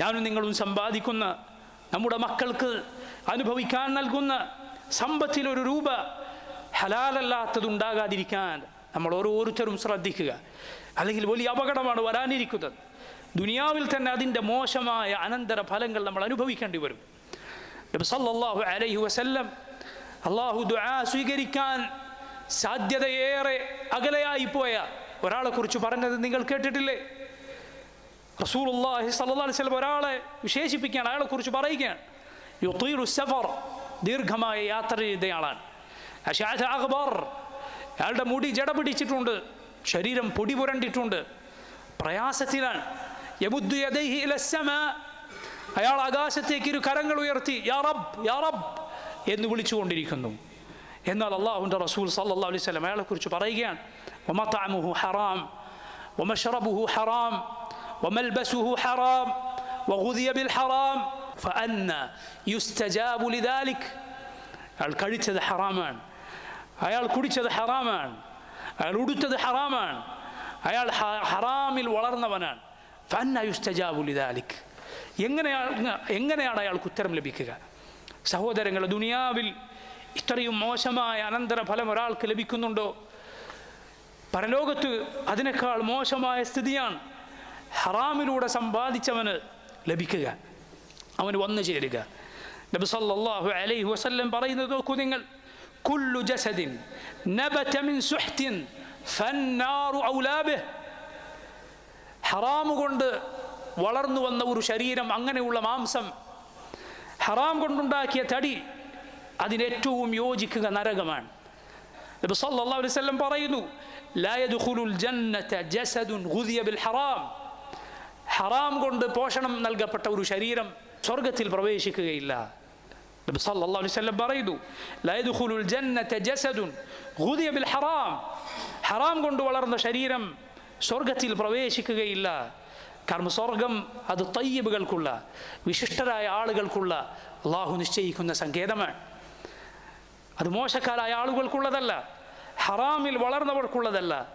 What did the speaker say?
ഞാനും നിങ്ങളും സമ്പാദിക്കുന്ന നമ്മുടെ മക്കൾക്ക് അനുഭവിക്കാൻ നൽകുന്ന സമ്പത്തിലൊരു രൂപ ഹലാലല്ലാത്തതുണ്ടാകാതിരിക്കാൻ നമ്മൾ ഓരോരുത്തരും ശ്രദ്ധിക്കുക. അല്ലെങ്കിൽ വലിയ അപകടമാണ് വരാനിരിക്കുന്നത്. ദുനിയാവിൽ തന്നെ അതിന്റെ മോശമായ അനന്തര ഫലങ്ങൾ നമ്മൾ അനുഭവിക്കേണ്ടി വരും. സല്ലാഹു അലൈഹി വസല്ലം അള്ളാഹു ദുആ സ്വീകരിക്കാൻ സാധ്യതയേറെ അകലെയായി പോയ ഒരാളെ കുറിച്ച് പറഞ്ഞത് നിങ്ങൾ കേട്ടിട്ടില്ലേ? റസൂലുള്ളാഹി സല്ലല്ലാഹു അലൈഹി വസല്ലം ഒരാളെ വിശേഷിപ്പിക്കുകയാണ് അയാളെ കുറിച്ച് പറയുകയാണ്. യുത്തീറു സഫർ ദീർഘമായ യാത്ര ചെയ്തയാളാണ് അഷാദ അക്ബർ അയാളുടെ മുടി ജട പിടിച്ചിട്ടുണ്ട് ശരീരം പൊടി പുരണ്ടിട്ടുണ്ട് പ്രയാസത്തിലാണ്. യമുദ്ദു യദൈഹി ഇലസ്സമാ അയാൾ ആകാശത്തേക്ക് ഇരു കരങ്ങൾ ഉയർത്തി യാ റബ്ബ് യാ റബ്ബ് എന്ന് വിളിച്ചുകൊണ്ടിരിക്കുന്നു. എന്നാൽ അള്ളാഹുന്റെ റസൂൽ സല്ലല്ലാഹു അലൈഹി വസല്ലം അയാളെക്കുറിച്ച് പറയുകയാണ് വമതഅമുഹു ഹറാം ഒമഷറബുഹു ഹറാം وملبسه حرام وغذي بالحرام فأنا يستجاب لذلك അയാൾ കഴിച്ചത് ഹറാമാണ് അയാൾ കുടിച്ചത് ഹറാമാണ് അയാൾ ഉടുത്തത് ഹറാമാണ് അയാൾ ഹ- ഹറാമിൽ വളർന്നവനാണ് ഫന്ന യുസ്തജാബുലിദാലിക് എങ്ങനെയാണ് എങ്ങനെയാണ് അയാൾക്ക് ഉത്തരം ലഭിക്കുക സഹോദരങ്ങൾ ദുനിയാവിൽ ഇത്രയും മോശമായ അനന്തരഫലം ഒരാൾക്ക് ലഭിക്കുന്നുണ്ടോ പരലോകത്ത് അതിനേക്കാൾ മോശമായ സ്ഥിതിയാണ് ഹറാമിലൂടെ സമ്പാദിച്ചവന് ലഭിക്കുക. അവന് വന്നു ചേരുക. നബി സല്ലല്ലാഹു അലൈഹി വസല്ലം പറയുന്നത് നോക്കൂ നിങ്ങൾ. കുല്ലു ജസദിൻ നബത മിൻ സുഹ്തിൻ ഫന്നാറു ഔലാബിഹ്. ഹറാമ് കൊണ്ട് വളർന്നു വന്ന ഒരു ശരീരം അങ്ങനെയുള്ള മാംസം. ഹറാം കൊണ്ടുണ്ടാക്കിയ തടി അതിനേറ്റവും യോജിക്കുക നരകമാണ്. നബി സല്ലല്ലാഹു അലൈഹി വസല്ലം പറയുന്നു ലാ യദ്ഖുലുൽ ജന്നത ജസദുൻ ഗുദിയ ബിൽ ഹറാം. ഹറാം കൊണ്ട് പോഷണം നൽകപ്പെട്ട ഒരു ശരീരം സ്വർഗത്തിൽ പ്രവേശിക്കുകയില്ല. നബി സല്ലല്ലാഹു അലൈഹി വസല്ലം പറയുന്നു ജന്നത ബിൽ ഹറാം. ഹറാം കൊണ്ട് വളർന്ന ശരീരം സ്വർഗത്തിൽ പ്രവേശിക്കുകയില്ല. കാരണം സ്വർഗം അത് തയ്യബുകൾക്കുള്ള വിശിഷ്ടരായ ആളുകൾക്കുള്ള അള്ളാഹു നിശ്ചയിക്കുന്ന സങ്കേതമാണ്. അത് മോശക്കാരായ ആളുകൾക്കുള്ളതല്ല ഹറാമിൽ വളർന്നവർക്കുള്ളതല്ല